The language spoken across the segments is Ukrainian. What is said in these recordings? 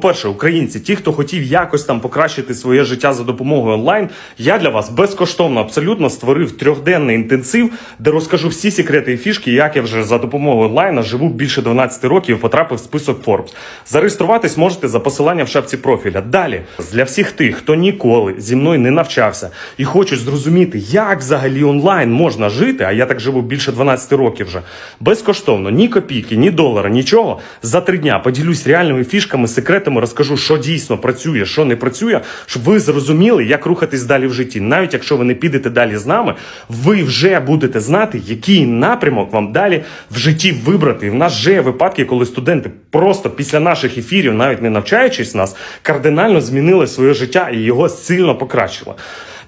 По-перше, українці, ті, хто хотів якось там покращити своє життя за допомогою онлайн, я для вас безкоштовно абсолютно створив трьохденний інтенсив, де розкажу всі секрети і фішки, як я вже за допомогою онлайна живу більше 12 років і потрапив в список Forbes. Зареєструватись можете за посиланням в шапці профіля. Далі для всіх тих, хто ніколи зі мною не навчався і хочуть зрозуміти, як взагалі онлайн можна жити, а я так живу більше 12 років вже безкоштовно, ні копійки, ні долара, нічого. За три дня поділюсь реальними фішками, секретами, розкажу, що дійсно працює, що не працює, щоб ви зрозуміли, як рухатись далі в житті. Навіть якщо ви не підете далі з нами, ви вже будете знати, який напрямок вам далі в житті вибрати. І в нас вже є випадки, коли студенти просто після наших ефірів, навіть не навчаючись нас, кардинально змінили своє життя і його сильно покращило.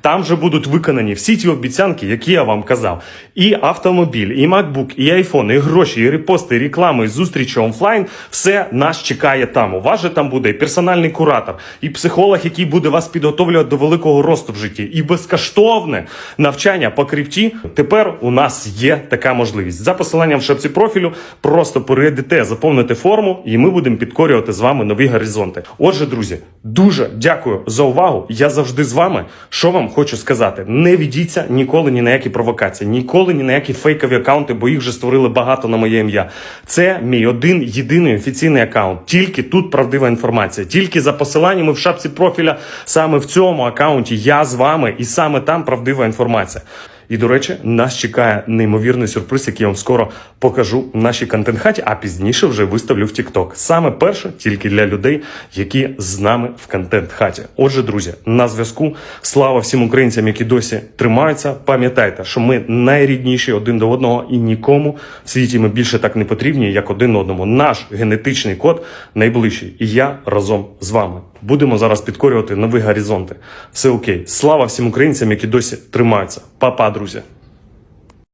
Там вже будуть виконані всі ті обіцянки, які я вам казав. І автомобіль, і MacBook, і iPhone, і гроші, і репости, і реклами, і зустрічі офлайн. Все нас чекає там. У вас же там буде і персональний куратор, і психолог, який буде вас підготовлювати до великого росту в житті, і безкоштовне навчання по крипті. Тепер у нас є така можливість. За посиланням в шапці профілю просто перейдете, заповните форму, і ми будемо підкорювати з вами нові горизонти. Отже, друзі, дуже дякую за увагу. Я завжди з вами. Що вам хочу сказати? Не ведіться ніколи ні на які провокації, ніколи ні на які фейкові акаунти, бо їх вже створили багато на моє ім'я. Це мій один єдиний офіційний акаунт. Тільки тут правдива інформація. Тільки за посиланнями в шапці профіля, саме в цьому акаунті я з вами, і саме там правдива інформація. І до речі, нас чекає неймовірний сюрприз, який я вам скоро покажу в нашій контент-хаті, а пізніше вже виставлю в TikTok. Саме перше тільки для людей, які з нами в контент-хаті. Отже, друзі, на зв'язку. Слава всім українцям, які досі тримаються. Пам'ятайте, що ми найрідніші один до одного, і нікому в світі ми більше так не потрібні, як один одному. Наш генетичний код найближчий, і я разом з вами. Будемо зараз підкорювати нові горизонти. Все окей. Слава всім українцям, які досі тримаються. Па-па, друзі.